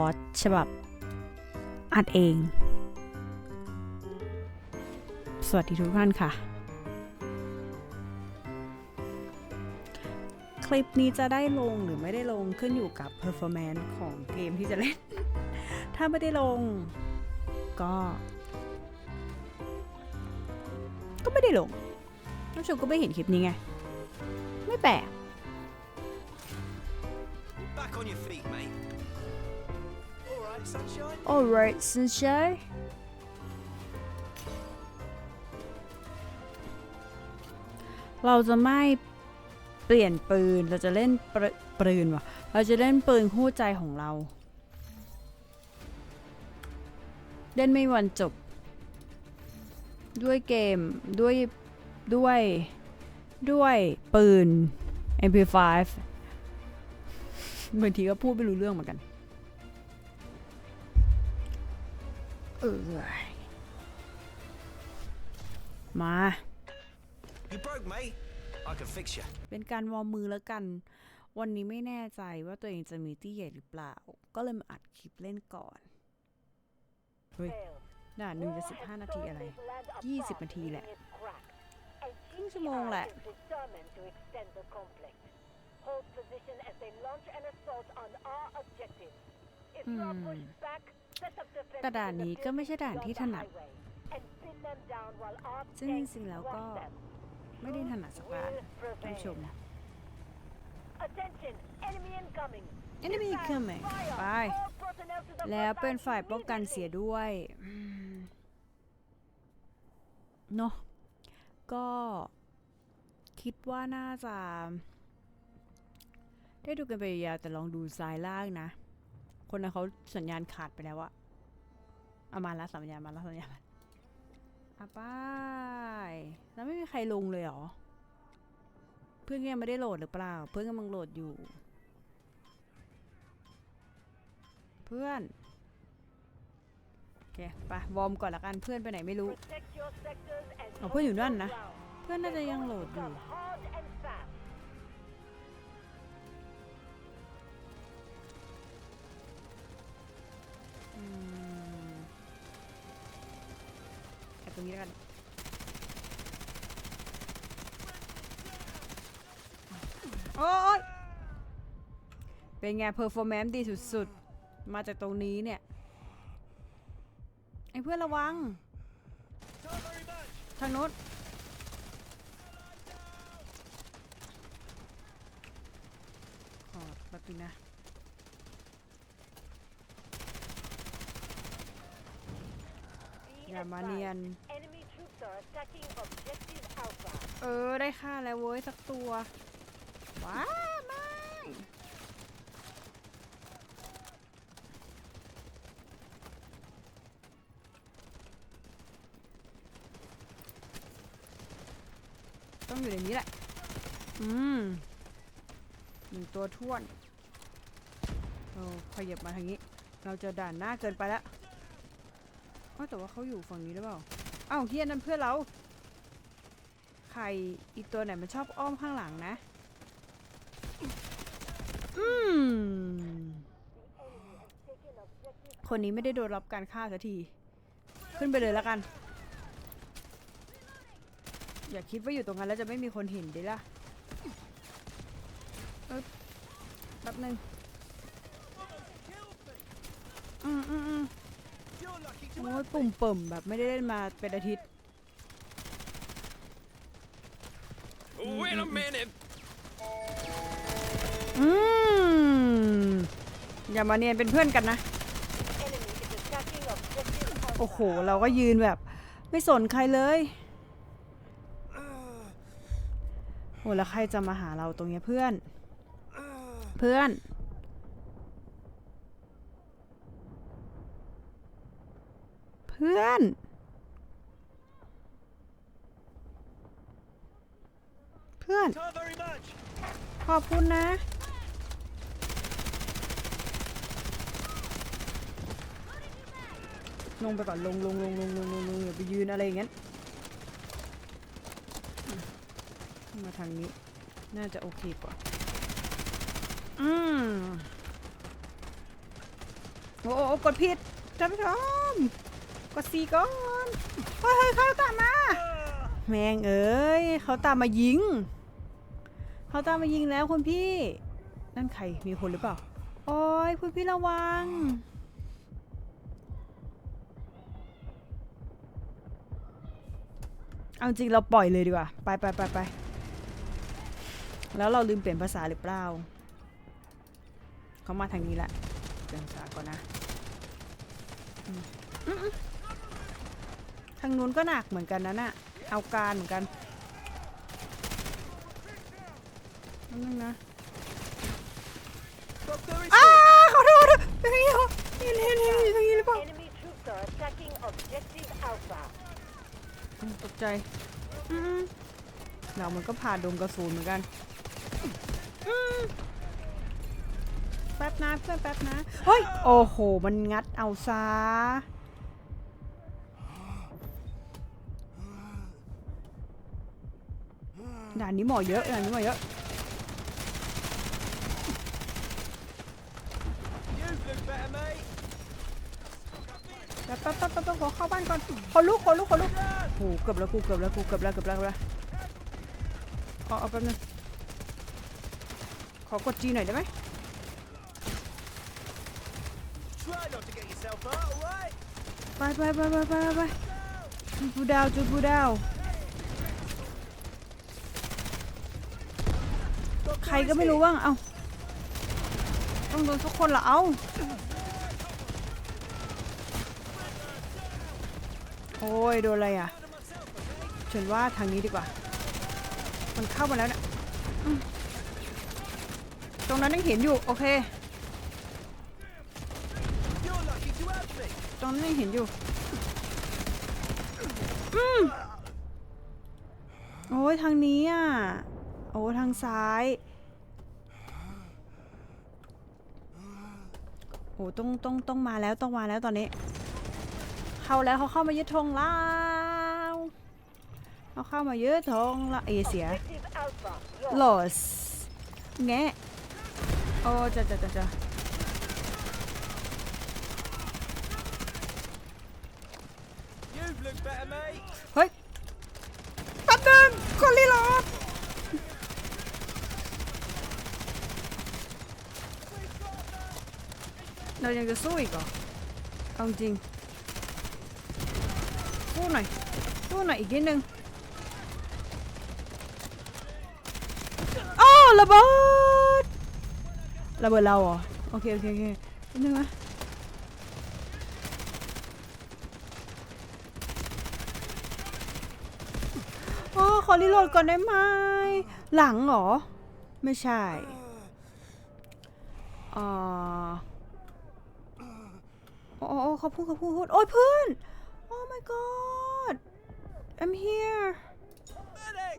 อร์ฉบับอัดเอง สวัสดีทุกท่านค่ะ คลิปนี้จะได้ลงหรือไม่ได้ลงขึ้นอยู่กับ performance ของเกมที่จะเล่น ถ้าไม่ได้ลง ก็ ก็ไม่ได้ลงท่านผู้ชมก็ไม่เห็นคลิปนี้ไง ไม่แปลก Back on your feet, mate. Alright sunshine. Right, เราจะไม่เปลี่ยนปืน เราจะเล่นปรปืนวะเราจะเล่นปืนคู่ใจของเรา เล่นไม่วันจบ ด้วยเกม ด้วย ด้วย ด้วยปืน MP5 บางทีก็พูดไม่รู้เรื่องเหมือนกัน ออมา You broke, mate. I can fix you. เป็นการวอร์มมือแล้วกัน วันนี้ไม่แน่ใจว่าตัวเองจะมีตี้ใหญ่หรือเปล่า ก็เลยมาอัดคลิปเล่นก่อน เฮ้ยด่านหนึ่งจะสิบห้านาทีอะไร ยี่สิบนาทีแหละครึ่งชั่วโมงแหละ อืม แต่ด่านนี้ก็ไม่ใช่ด่านที่ถนัด ซึ่งจริงๆแล้วก็ไม่ได้ถนัดสักด่านท่านผู้ชม Enemy coming ไป แล้วเป็นฝ่ายป้องกันเสียด้วยเนาะก็คิดว่าน่าจะ ได้ดูกันไปยาวแต่ลองดูซ้ายล่างนะ คนนั้นเขาสัญญาณขาดไปแล้วอะเอามาแล้วสัญญาณมาแล้วสัญญาณมาอะไป้ายแล้วไม่มีใครลงเลยเหรอ เพื่อนก็ยังไม่ได้โหลดหรือเปล่า เพื่อนกำลังโหลดอยู่ เพื่อนโอเคไปวอร์มก่อนละกันเพื่อนไปไหนไม่รู้เอาเพื่อนอยู่นั่นนะ เพื่อนน่าจะยังโหลดอยู่ มแอบตรงนี้แล้วกันโอ๊ยเป็นไงเพอร์ฟอร์แมนซ์ดีสุดๆ มาจากตรงนี้เนี่ย ไอ้เพื่อนระวัง ทางโน้นขอแป๊บนึงนะ อย่า มาเนียน เออได้ค่าแล้วเว้ยสักตัว ว้าไม่ต้องอยู่ในนี้แหละ อืมหนึ่งตัวท้วนโอ้ขยับมาทางนี้ เราจะด่านหน้าเกินไปแล้ว อ้าวแต่ว่าเขาอยู่ฝั่งนี้หรือเปล่าอ้าวเฮียนั่นเพื่อนเราใครอีตัวไหนมันชอบอ้อมข้างหลังนะ อืม คนนี้ไม่ได้โดนรับการฆ่าสักที ขึ้นไปเลยแล้วกัน อย่าคิดว่าอยู่ตรงนั้นแล้วจะไม่มีคนเห็นดิล่ะแป๊บนึง อืมอืมอืม You're lucky to โอ้ยปุ่มเปิ่มแบบไม่ได้เล่นมาเป็นอาทิตย์ Wait a minute. อืมอย่ามาเนียนเป็นเพื่อนกันนะ โอ้โห เราก็ยืนแบบ ไม่สนใครเลยโอ้แล้วใครจะมาหาเราตรงเนี้ยเพื่อน เพื่อน พื่อนเพื่อน ขอบคุณนะ ลงไปก่อนลงลงลงลงลงลงลงอย่าไปยืนอะไรอย่างงั้นมาทางนี้ น่าจะโอเคกว่า อืมโอ้โอ้โอ้กดผิดท่านผู้ชม กดซีก่อนเฮ้ยเขาตามมา แมงเอ้ยเขาตามมายิง เขาตามมายิงแล้วคุณพี่ นั่นใครมีคนหรือเปล่า โอ้ยคุณพี่ระวัง เอาจริงเราปล่อยเลยดีกว่า ไปไปไปไปแล้วเราลืมเปลี่ยนภาษาหรือเปล่า เขามาทางนี้แหละเปลี่ยนภาษาก่อนนะอืมางนู้นก็หนักเหมือนกันนะน่ะเอาการเหมือนกันนั่นนึงนะ Doctor, is อ้า it? ขอโทษทางนี้เหรอเห็นเห็นเห็นอยู่ทางนี้หรือเปล่า Enemy troops are attacking objective Alpha. อืมตกใจอืมเรามันก็ผ่านดงกระสุนเหมือนกันอืมแป๊บนะเพื่อนแป๊บนะ เฮ้ย โอ้โห มันงัดเอาซะ ด่านนี้หมอเยอะด่านนี้หมอเยอะแป๊บแป๊บแป๊บแป๊บขอเข้าบ้านก่อนขอลุกขอลุกขอลุกโอ้โหเกือบแล้วกูเกือบแล้วกูเกือบแล้วเกือบแล้วเกือบแล้วขอเอาแป๊บนึงขอกดจีหน่อยได้ไหม Try not to get yourself hurt, all right? ไปไปไปไปไปไปจุดบูดาวจุดบูดาว ใครก็ไม่รู้บ้าง เอาต้องโดนทุกคนเหรอเอาโอ้ย โดนอะไรอะฉันว่าทางนี้ดีกว่า มันเข้ามาแล้วเนี่ยตรงนั้นยังเห็นอยู่ โอเค ตรงนั้นยังเห็นอยู่ อืมโอ้ยทางนี้อะ โอ้ทางซ้าย โอ้ต้องต้องต้องมาแล้วต้องมาแล้วตอนนี้ เข้าแล้วเขาเข้ามายึดธงแล้วเขาเข้ามายึดธงละเอเสีย Objective Alpha. ล Lost. อสแงะโอ้จ้ะจ้ะจ้ะจ้ะ You look better, mate. เฮ้ยแป๊บนึงคนรีโหลด เรายังจะสู้อีกเหรอเอาจริงสู้หน่อยสู้หน่อยอีกนิดนึงอ้าวระเบิดระเบิดเราเหรอโอเคโอเคโอเคนิดนึงนะอ๋อขอรีโหลดก่อนได้ไหมหลังเหรอ ไม่ใช่อ่า อ้โอ้โอ้เขาพูดเขาพูดเขาพูด โอ้ยเพื่อน Oh my god I'm here Medic,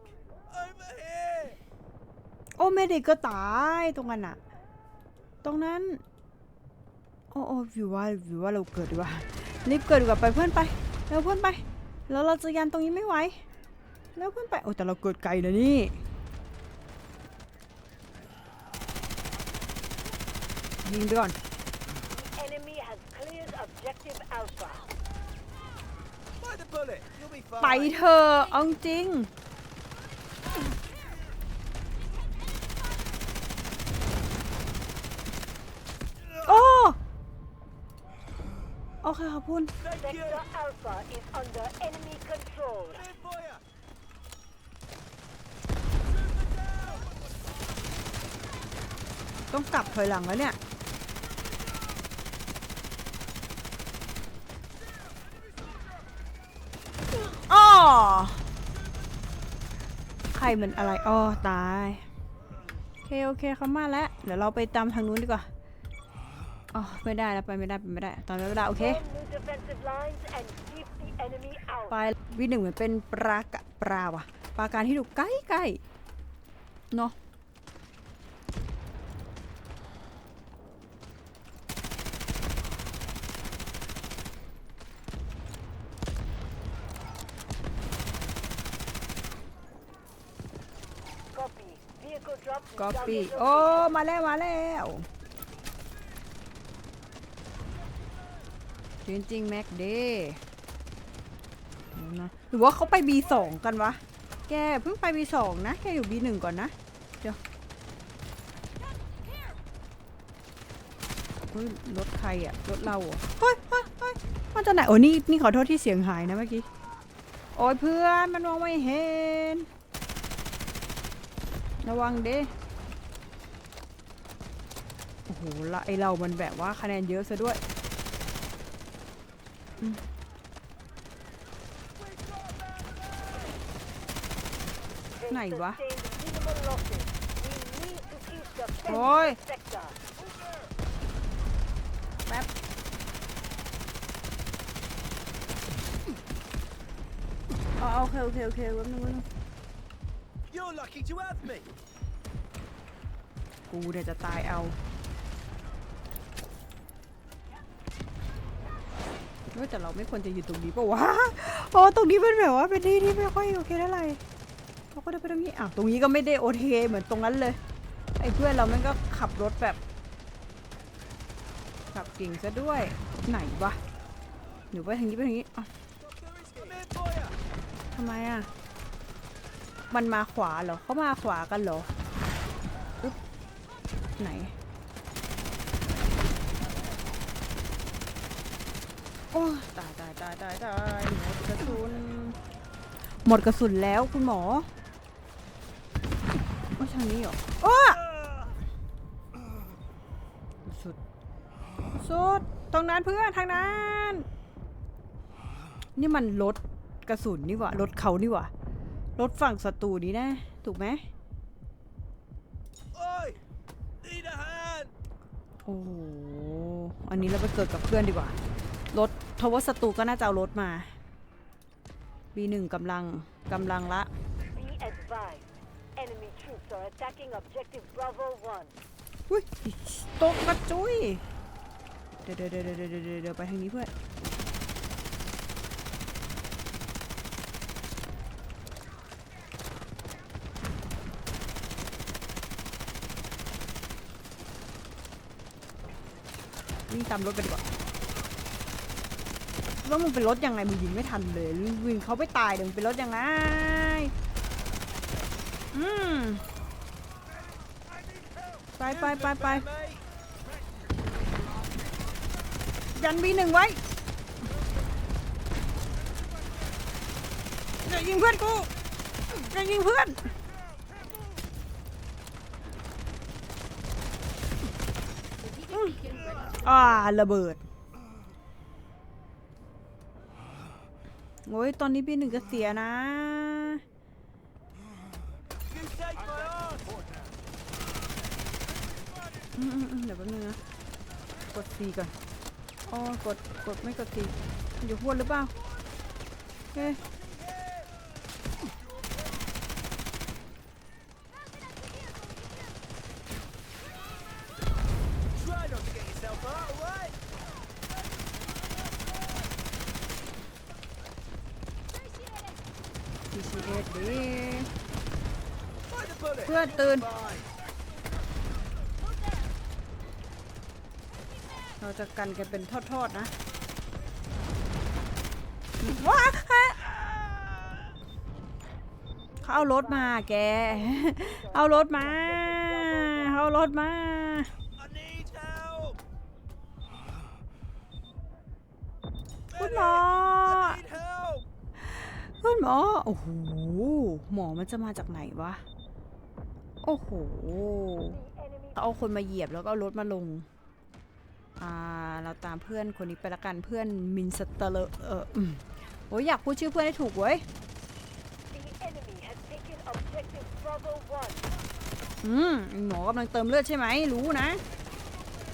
over here. โอ้แม่เด็กก็ตายตรงนั้นอะตรงนั้น โอ้โอ้วิวว่าวิวว่าเราเกิดดีกว่ารีบเกิดดีกว่าไปเพื่อนไปเร็วเพื่อนไป แล้วเราจะยันตรงนี้ไม่ไหวแล้วเพื่อนไป โอ้แต่เราเกิดไกลนะนี่ยิงไปก่อน Enemy has cleared objective Alpha. By the bullet. You'll be fine. ไปเธอเอาจริง โอ้ โอเคขอบคุณ Sector ต้องกลับถอยหลังแล้วเนี่ย ใครมันอะไรอ้อตาย โอเคโอเคเขามาแล้ว เดี๋ยวเราไปตามทางนู้นดีกว่า อ๋อไม่ได้แล้วไปไม่ได้ไปไม่ได้ ตอนนี้ไม่ได้โอเค ไปวิหนึ่งเหมือนเป็นปลากะปลาว่ะปลาการที่ดูใกล้ใกล้ๆเนาะ Vehicle drop. ก็ down ปี your โอ้มาแล้วมาแล้วจริงจริงแม็กเดยวนะหรือว่าเขาไป B2 กันวะ แกเพิ่งไป B2 นะ แกอยู่ B1 ก่อนนะ เดี๋ยวเฮ้ยรถใครอะรถเราเหรอเฮ้ยเฮ้ยเฮ้ยมันจะไหนโอ้นี่นี่ขอโทษที่เสียงหายนะเมื่อกี้ โอ้ยเพื่อน มันมองไม่เห็น ระวังเด้ โอ้โหละไอเรามันแบบว่าคะแนนเยอะซะด้วย They Này quá. sustained minimal losses. We need to keep defending Ôi. the sector. แป๊บ อ๋อโอเค โอเค โอเคแป๊บนึงแป๊บนึง You're lucky to have me. กูเนี่ยจะตายเอา เฮ้แต่เราไม่ควรจะอยู่ตรงนี้ปะวะอ๋อตรงนี้เป็นแบบว่าเป็นที่ที่ไม่ค่อยโอเคเท่าไหร่เราก็เดินไปตรงนี้อ้าวตรงนี้ก็ไม่ได้โอเคเหมือนตรงนั้นเลย ไอ้เพื่อนเราแม่งก็ขับรถแบบ ขับเก่งซะด้วย ไหนวะหนูไปทางนี้ไปทางนี้อ้าวทำไมอะ มันมาขวาเหรอเขามาขวากันเหรอ ไหน อ้ยตายตายตายตายตายหมดกระสุนหมดกระสุนแล้วคุณหมอว่าทางนี้เหรอโอ้สุด สุด ตรงนั้นเพื่อนทางนั้น นี่มันรถกระสุนนี่หว่ารถเขานี่หว่ารถฝั่งศัตรูนี่นะ ถูกไหม Oi! Need a hand. โอ้โห อันนี้เราไปเกิดกับเพื่อนดีกว่า รถทว่าศัตรูก็น่าจะเอารถมา B1 กำลังกำลังละ Be advised. Enemy troops are attacking objective Bravo 1. อุ้ยตกกระจุย เดี๋ยวเดี๋ยวเดี๋ยวเดี๋ยวเดี๋ยวเดี๋ยวไปทางนี้เพื่อนวิ่งตามรถไปดีกว่า ว่ามึงเป็นรถยังไงมึงยิงไม่ทันเลยวิ่งเขาไปตายเดี๋ยวมึงเป็นรถยังไงอืมไปไปไปไปยันบีหนึ่งไว้อย่ายิงเพื่อนกูอย่ายิงเพื่อนอ่าระเบิด โอ้ยตอนนี้พี่หนึ่งก็เสียนะ เดี๋ยวแป๊บนึงนะ กด C ก่อน อ๋อ กด กดไม่กด C อยู่หัวหรือเปล่าเอเค Try not to get yourself hurt, alright? PCS ดี Find the bullet. เพื่อนตื่น เราจะกันกันเป็นทอดๆนะว้าเขาเอารถมาแก เอารถมาเอารถมาคุณหมอ คุณหมอ โอ้โห หมอมันจะมาจากไหนวะ โอ้โห The enemy เอาคนมาเหยียบแล้วก็รถมาลง อ่า เราตามเพื่อนคนนี้ไปละกันเพื่อนมินสเตอร์เออโอ้ยอยากพูดชื่อเพื่อนให้ถูกเว้ยอืมหมอกำลังเติมเลือดใช่ไหมรู้นะ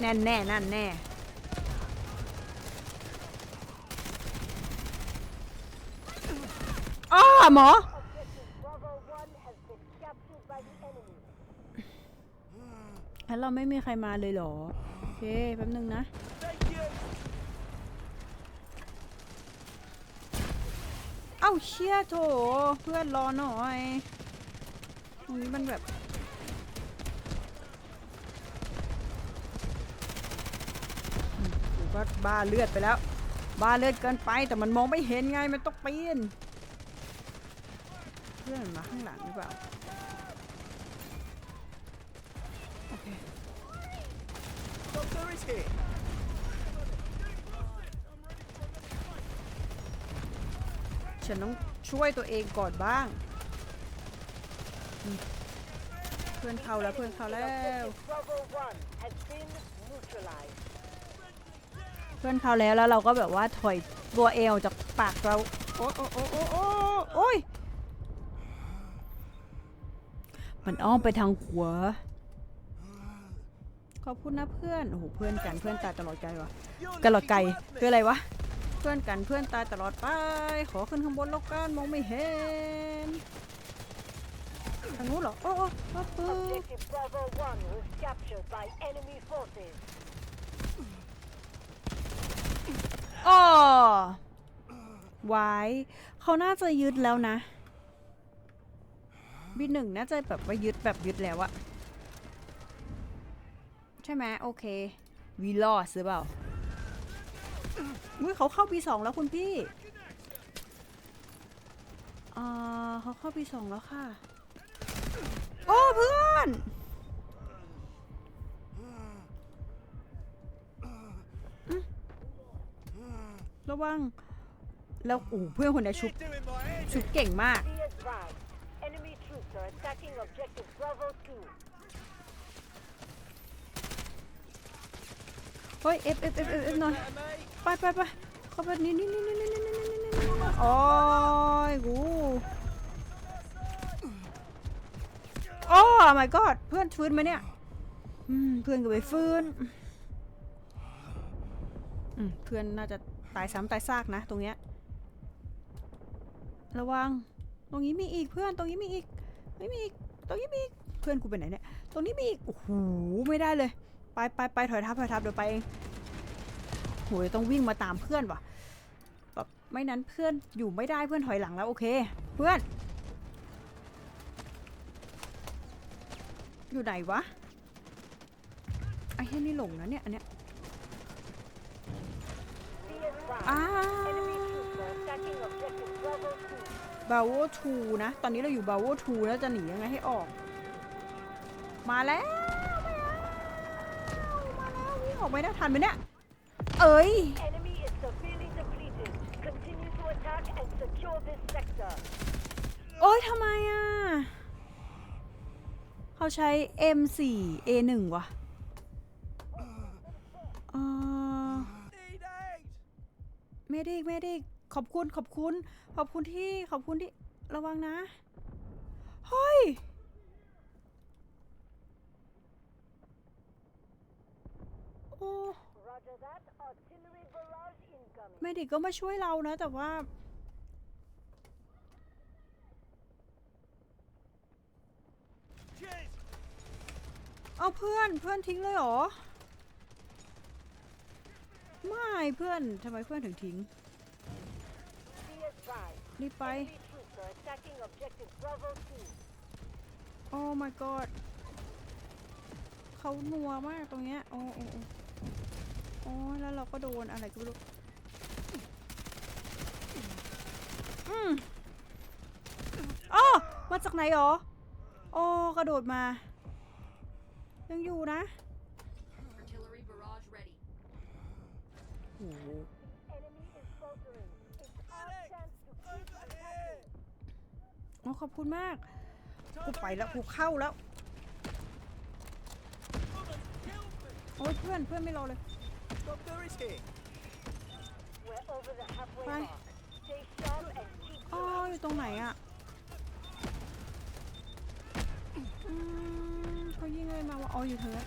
แน่นแน่นั่นแน่อ้าหมอ Objective Bravo 1 has been captured by the enemy. แล้วเราไม่มีใครมาเลยเหรอ โอเค แป๊บนึงนะ เอ้าเชี่ยโถเพื่อนรอหน่อย ตรงนี้มันแบบกูก็บ้าเลือดไปแล้ว บ้าเลือดเกินไปแต่มันมองไม่เห็นไงมันต้องปีนเพื่อนมาข้างหลังหรือเปล่าโอเค Doctor is here. ฉันต้องช่วยตัวเองก่อนบ้าง เพื่อนเขาแล้วเพื่อนเขาแล้ว เพื่อนเขาแล้วแล้วเราก็แบบว่าถอยตัวเอวจากปากเราโอ้โอ้โอ้โอ้โอ้โอ้ยมันอ้อมไปทางหัว ขอบคุณนะเพื่อน โอ้โห เพื่อนกันเพื่อนตายตลอดไกลวะ You're ตลอด looking ไกล to have คือ me. อะไรวะ เพื่อนกันเพื่อนตายตลอดไป ขอขึ้นข้างบนแล้วกันมองไม่เห็นทางนู้นเหรอ โอ้โอ้โอ้ปืน Objective Bravo 1 was captured by enemy forces. อ้อไว้เขาน่าจะยึดแล้วนะบีหนึ่งน่าจะแบบว่ายึดแบบยึดแล้วอะ ใช่ไหมโอเควีลอสหรือเปล่าอุ้ยเขาเข้าปีสองแล้วคุณพี่อ่าเขาเข้าปีสองแล้วค่ะ โอ้เพื่อนระวัง แล้วโอ้เพื่อนคนนี้ชุบ ชุบเก่งมาก enemy troops are attacking Objective Bravo 2. เฮ้ยเอฟเอฟเอฟเอฟเอฟหน่อยไปไปไปเข้าไปนี่นี่นี่นี่นี่นี่นี่นี่นี่นี่โอ้ยกูโอ้ my god เพื่อนฟื้นไหมเนี่ยเพื่อนก็ไปฟื้นเพื่อนน่าจะตายซ้ำตายซากนะ ตรงเนี้ยระวัง ตรงนี้มีอีกเพื่อนตรงนี้มีอีกไม่มีอีกตรงนี้มีอีกเพื่อนกูไปไหนเนี่ย ตรงนี้มีอีกโอ้โหไม่ได้เลย ไปไปไปถอยทับถอยทับเดี๋ยวไปเองโหยต้องวิ่งมาตามเพื่อนว่ะแบบไม่นั้นเพื่อนอยู่ไม่ได้เพื่อนถอยหลังแล้วโอเค เพื่อน อยู่ไหนวะไอ้แค่นี่หลงนะเนี่ยอันเนี้ย Be advised, อ้า enemy troops are attacking Objective Bravo 2. บาโวทูนะ ตอนนี้เราอยู่บาโวทูแล้วจะหนียังไงให้ออก มาแล้วมา แล้วมาแล้ววิ่งออกไม่ได้ทันไหมเนี่ย เอ้ย Enemy is severely depleted. Continue to attack and secure this sector. โอ๊ยทำไมอะ เขาใช้ M4 A1 ว่ะเออ Need aid. เมดิกเมดิกขอบคุณ ขอบคุณ ขอบคุณที่ ขอบคุณที่ ระวังนะ เฮ้ย เมดิกก็มาช่วยเรานะแต่ว่า Cheers. เอาเพื่อนเพื่อนทิ้งเลยเหรอ ไม่เพื่อนทำไมเพื่อนถึงทิ้ง Be advised, รีบไป enemy troops are attacking Objective Bravo 2. โอ้ my god เขานัวมากตรงเนี้ย โอ้โอ้ โอ้โอ้แล้วเราก็โดนอะไรก็ไม่รู้อืมอ๋อมาจากไหนหรอโอ้กระโดดมา ยังอยู่นะ Artillery barrage ready. โอ้โห Enemy is faltering. It's our chance to keep Over attacking. here. โอ้ขอบคุณมาก กูไปแล้วกูเข้าแล้ว โอ้ยเพื่อนเพื่อนไม่รอเลย Doctor is here. We're over the halfway Bye. mark. Stay sharp and keep อ๋ออยู่ตรงไหนอะอืมเขายิงอะไรมาวะอ๋ออยู่เธอ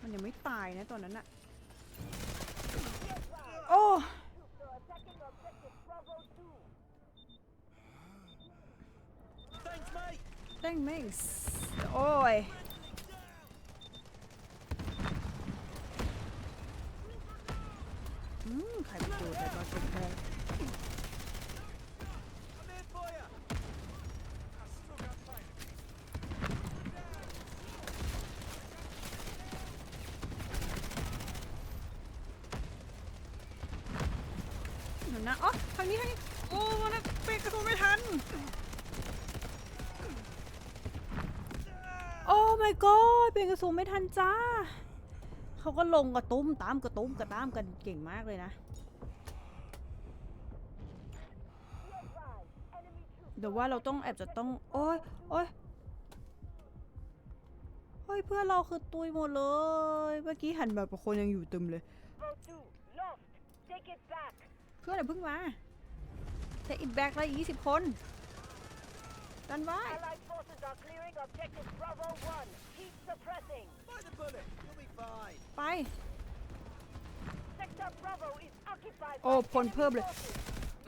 มันยังไม่ตายนะตอนนั้นอะ งแม่งโอ้ยอืมใครไปดูแต่ก็จบเลยหนูนะอ๋อทางนี้ทางนี้โอ้วันนั้นเบรกกระตูไม่ทัน my god เบรกกระสุนไม่ทันจ้า เขาก็ลงกระตุ้มตามกระตุ้มกระตามกันเก่งมากเลยนะ เดี๋ยวว่าเราต้องแอบจะต้อง โอ้ยโอ้ยเฮ้ยเพื่อนเราคือตุยหมดเลย เมื่อกี้หันแบบคนยังอยู่เต็มเลย เพื่อนอย่าเพิ่งมาแต่อินแบกแล้วอีกยี่สิบคน ดันไว้ Allied forces are clearing objective Bravo 1. Keep suppressing. By the bullet. You'll be fine. ไป Sector Bravo is occupied โอ้ by พลเพิ่มเลย forces.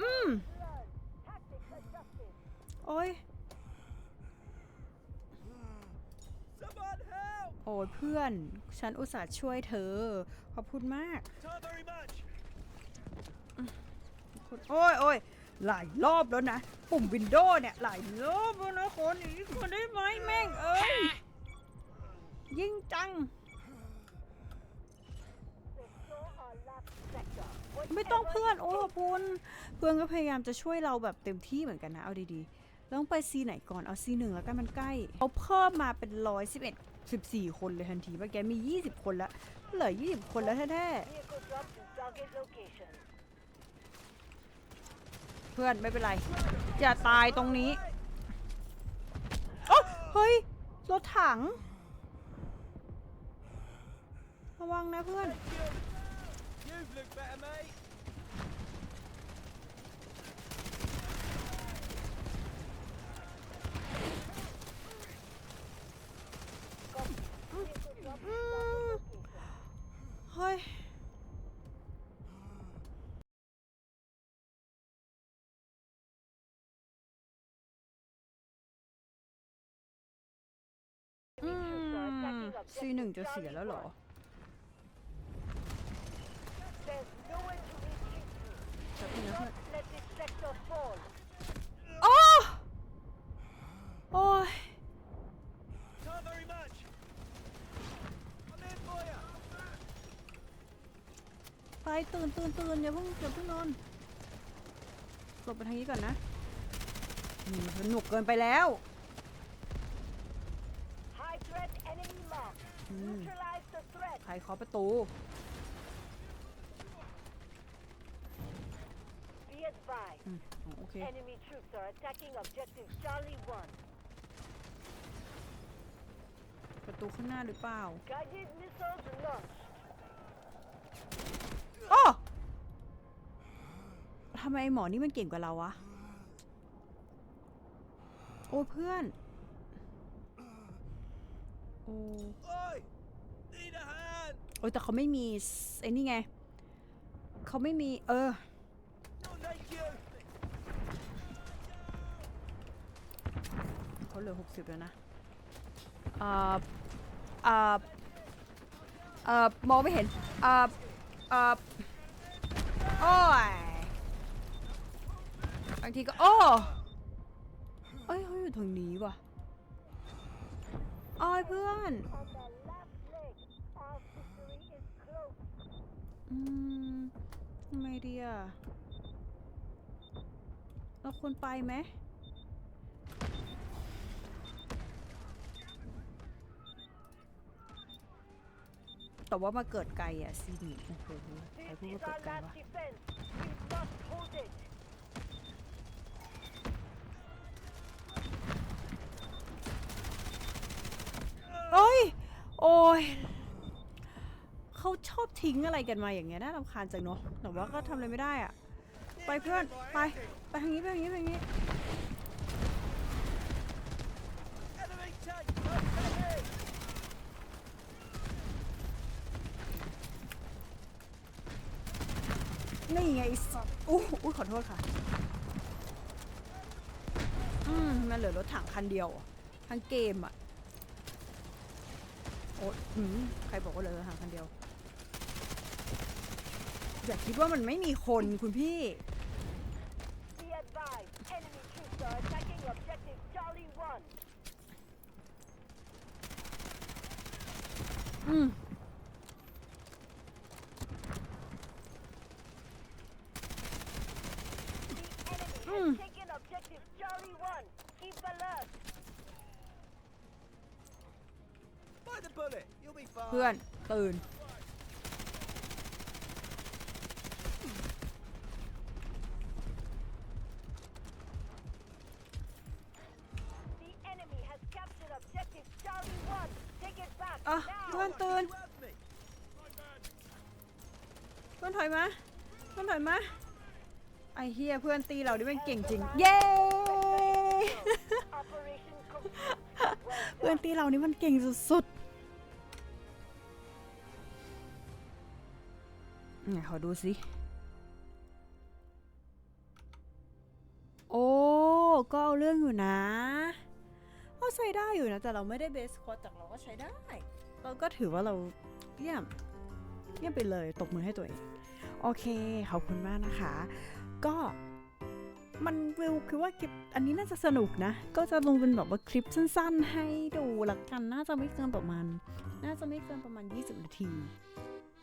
อืม Blood. Tactics adjusted. โอ้ย Someone help! โอ้ยเพื่อน ฉันอุตส่าห์ช่วยเธอ ขอบคุณมาก Not very much. คุณโอ้ยโอ้ย หลายรอบแล้วนะ ปุ่มวินโดว์เนี่ยหลายรอบแล้วนะคนอีกคนได้ไหมแม่งเอ้ยยิ่งจัง ไม่ต้องเพื่อนโอ้ขอบคุณเพื่อนก็พยายามจะช่วยเราแบบเต็มที่เหมือนกันนะ เอาดีๆต้องไปซีไหนก่อนเอาซีหนึ่งแล้วกันมันใกล้เขาเพิ่มมาเป็นร้อยสิบเอ็ดสิบสี่คนเลยทันทีเมื่อกี้มียี่สิบคนแล้วเหลือยี่สิบคนแล้วแท้ๆ เพื่อนไม่เป็นไร อย่าตายตรงนี้โอ้เฮ้ย รถถัง ระวังนะเพื่อน เฮ้ย ซีหนึ่งจะเสียแล้วเหรอ There's nowhere to retreat to. แป๊บนึงนะเพื่อน Let this sector fall. โอ้โอ้ย Not very much. I'm in for you. ไปตื่นตื่นตื่นอย่าเพิ่งอย่าเพิ่งนอนหลบไปทางนี้ก่อนนะนี่สนุกเกินไปแล้ว High threat enemy marked. Neutralize the threat. ใครเคาะประตู Be advised. อืมอ๋อโอเค Enemy troops are attacking objective Charlie 1. ประตูข้างหน้าหรือเปล่า Guided missiles launched. โอ้ทำไมไอ้หมอนี่มันเก่งกว่าเราวะ โอ้ยเพื่อน โอ้ Oi! Need a hand! โอ้ยแต่เขาไม่มีสไอ้นี่ไง เขาไม่มีเออ No, thank you. เขาเหลือหกสิบแล้วนะเอ่อเอ่อเอ่อมองไม่เห็นเอ่อเอ่อโอ้ยบางทีก็ โอ้เอ้ยเขาอยู่ทางนี้ว่ะ ออยเพื่อนอืมทำไมดีอะเราควรไปไหมแต่ว่ามาเกิดไกลอะซีนีโอ้โหใครพูดว่าเกิดไกลวะ defense. We must hold it. เอ้ย โอ้ยเขาชอบทิ้งอะไรกันมาอย่างเงี้ยน่ารำคาญจังเนาะแต่ว่าก็ทำอะไรไม่ได้อะไปเพื่อนไปไปทางนี้ไปทางนี้ไปทางนี้ Enemy tank! Coming! นี่ไงไอ้สัตว์อู้อู้ขอโทษค่ะ อืมมันเหลือรถถังคันเดียวอะทั้งเกมอะ โอ้อืมใครบอกว่าเหลือรถถังคันเดียว อย่าคิดว่ามันไม่มีคนคุณพี่ Be advised. Enemy troops are attacking objective Charlie 1. อืม Bite the bullet. You'll be fine. เพื่อน ตื่น The enemy has captured objective Charlie 1. Take it back อะ now. เพื่อนตื่น You have me. เพื่อนถอยมา เพื่อนถอยมา ไอเฮียเพื่อนตีเราดิแม่งเก่งจริง เย้ Operation complete. Well เพื่อนตีเรานี่มันเก่งสุดๆ ขอดูสิ โอ้ ก็เอาเรื่องอยู่นะก็ใช้ได้อยู่นะ แต่เราไม่ได้เบสควอตจากเราก็ใช้ได้ เราก็ถือว่าเราเยี่ยมเยี่ยมไปเลยตบมือให้ตัวเอง โอเค ขอบคุณมากนะคะ ก็มันวิวคือว่าคลิปอันนี้น่าจะสนุกนะ ก็จะลงเป็นแบบว่าคลิปสั้นๆ ให้ดูละกัน น่าจะไม่เกินประมาณ น่าจะไม่เกินประมาณ 20 นาที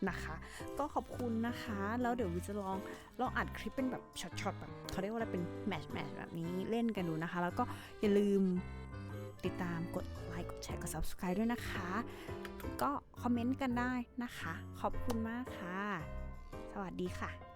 นะคะ ก็ขอบคุณนะคะ แล้วเดี๋ยววิจะลองลองอัดคลิปเป็นแบบช็อตๆแบบเขาเรียกว่าอะไรเป็นแมชแมชแบบนี้เล่นกันดูนะคะ แล้วก็อย่าลืมติดตามกดไลค์กดแชร์กด subscribe ด้วยนะคะ ก็คอมเมนต์กันได้นะคะ ขอบคุณมากค่ะ สวัสดีค่ะ